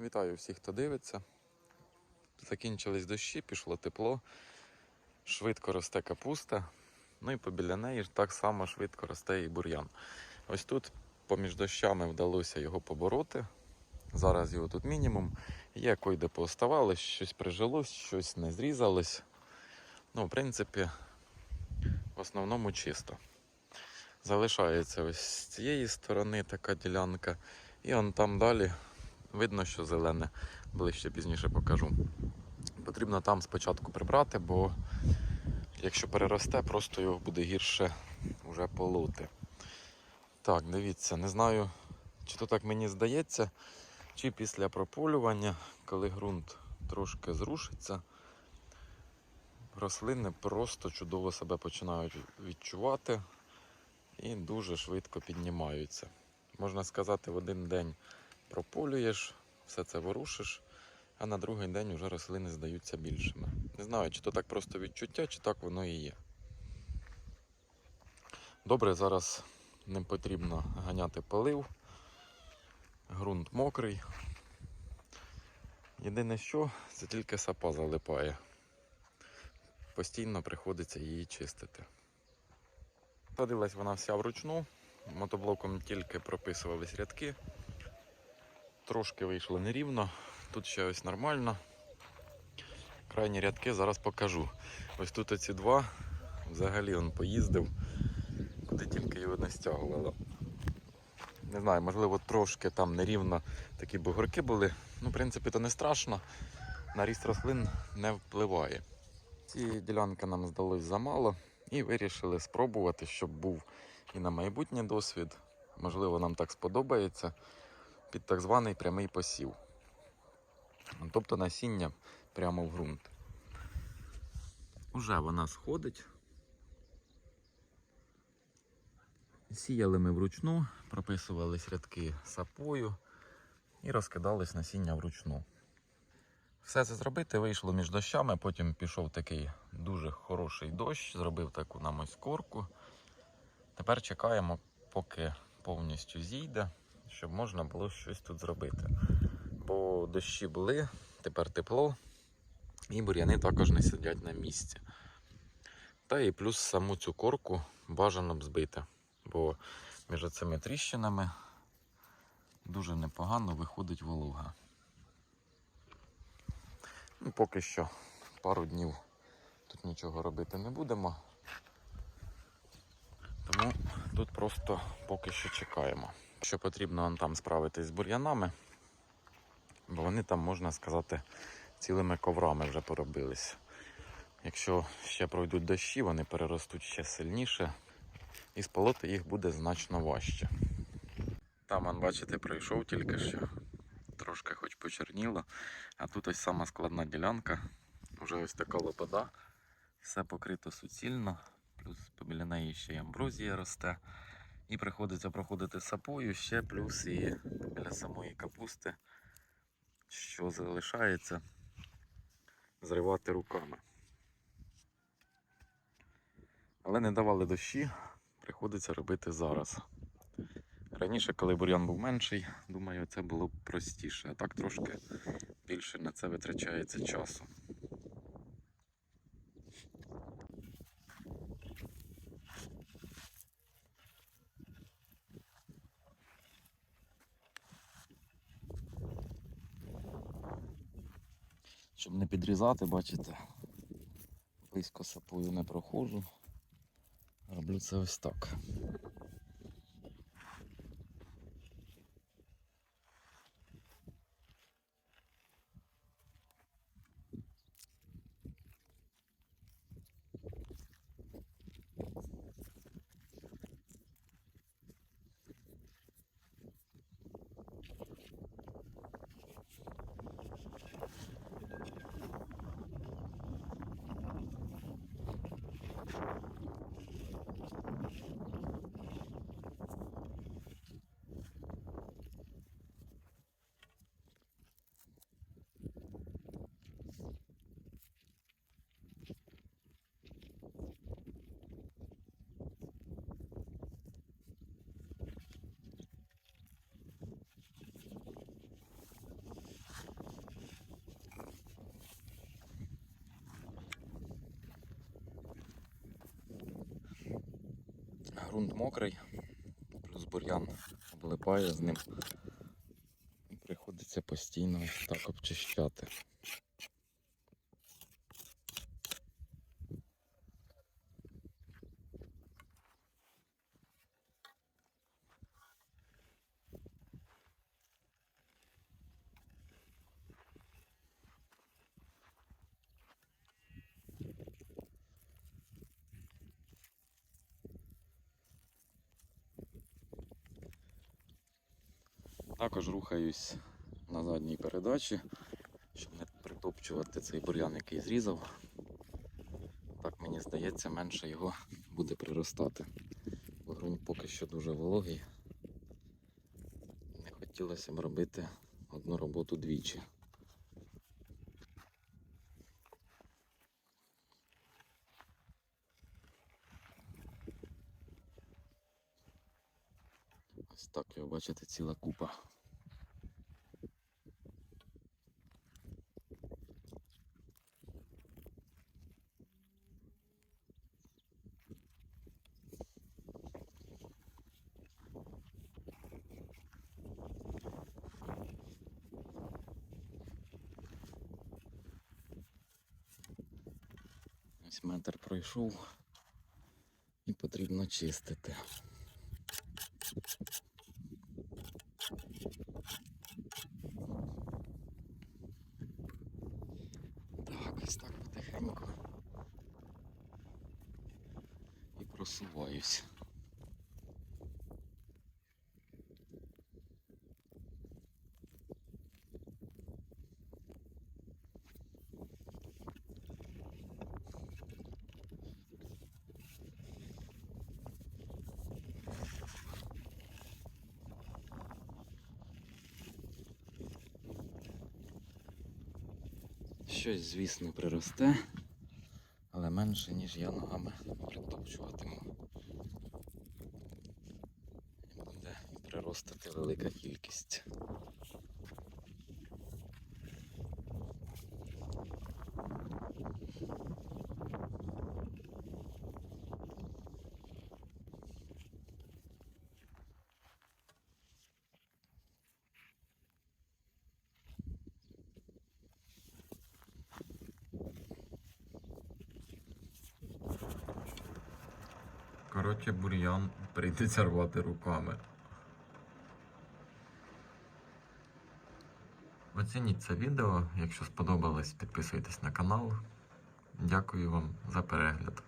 Вітаю всіх, хто дивиться. Закінчились дощі, пішло тепло, швидко росте капуста. Ну і побіля неї так само швидко росте і бур'ян. Ось тут поміж дощами вдалося його побороти. Зараз його тут мінімум. Є койде пооставалось, щось прижилось, щось не зрізалось. Ну, в принципі, в основному чисто. Залишається ось з цієї сторони така ділянка. І он там далі видно, що зелене, ближче пізніше покажу. Потрібно там спочатку прибрати, бо якщо переросте, просто його буде гірше вже полоти. Так, дивіться, не знаю, чи то так мені здається, чи після прополювання, коли ґрунт трошки зрушиться, рослини просто чудово себе починають відчувати і дуже швидко піднімаються. Можна сказати, в один день прополюєш, все це ворушиш, а на другий день вже рослини здаються більшими. Не знаю, чи то так просто відчуття, чи так воно і є. Добре, зараз не потрібно ганяти полив. Ґрунт мокрий. Єдине що, це тільки сапа залипає. Постійно приходиться її чистити. Садилась вона вся вручну, мотоблоком тільки прописувались рядки. Трошки вийшло нерівно, тут ще ось нормально. Крайні рядки зараз покажу. Ось тут оці два, взагалі він поїздив, куди тільки його не стягувало. Не знаю, можливо, трошки там нерівно такі бугорки були. Ну, в принципі, то не страшно. На ріст рослин не впливає. Ці ділянки нам здалось замало і вирішили спробувати, щоб був і на майбутнє досвід. Можливо, нам так сподобається під так званий прямий посів. Тобто насіння прямо в ґрунт. Уже вона сходить. Сіяли ми вручну, прописувались рядки сапою і розкидались насіння вручну. Все це зробити вийшло між дощами, потім пішов такий дуже хороший дощ, зробив таку нам ось корку. Тепер чекаємо, поки повністю зійде, щоб можна було щось тут зробити. Бо дощі були, тепер тепло, і бур'яни також не сидять на місці. Та і плюс саму цю корку бажано б збити, бо між цими тріщинами дуже непогано виходить волога. Ну, поки що пару днів тут нічого робити не будемо. Тому тут просто поки що чекаємо. Що потрібно вон там справитись з бур'янами, бо вони там, можна сказати, цілими коврами вже поробились. Якщо ще пройдуть дощі, вони переростуть ще сильніше, і сполоти їх буде значно важче. Там, он, бачите, пройшов тільки що, трошки хоч почерніло, а тут ось сама складна ділянка, вже ось така лобода, все покрито суцільно, плюс побіля неї ще й амброзія росте. І приходиться проходити сапою ще плюс і біля самої капусти, що залишається, зривати руками. Але не давали дощі, приходиться робити зараз. Раніше, коли бур'ян був менший, думаю, це було б простіше. А так трошки більше на це витрачається часу. Щоб не підрізати, бачите, близько сапою не проходжу. Роблю це ось так. Грунт мокрий, плюс бур'ян облипає з ним. Приходиться постійно так обчищати. Також рухаюсь на задній передачі, щоб не притопчувати цей бур'ян, який зрізав. Так мені здається, менше його буде приростати. Бо ґрунт поки що дуже вологий. Не хотілося б робити одну роботу двічі. Ось так його бачите, ціла купа. Ось метр пройшов і потрібно чистити. Так, ось так потихеньку. І просуваюсь. Щось, звісно, приросте, менше, ніж я ногами притопчуватиму. І буде приростати велика кількість. Коротше, бур'ян прийдеться рвати руками. Оцініть це відео. Якщо сподобалось, підписуйтесь на канал. Дякую вам за перегляд.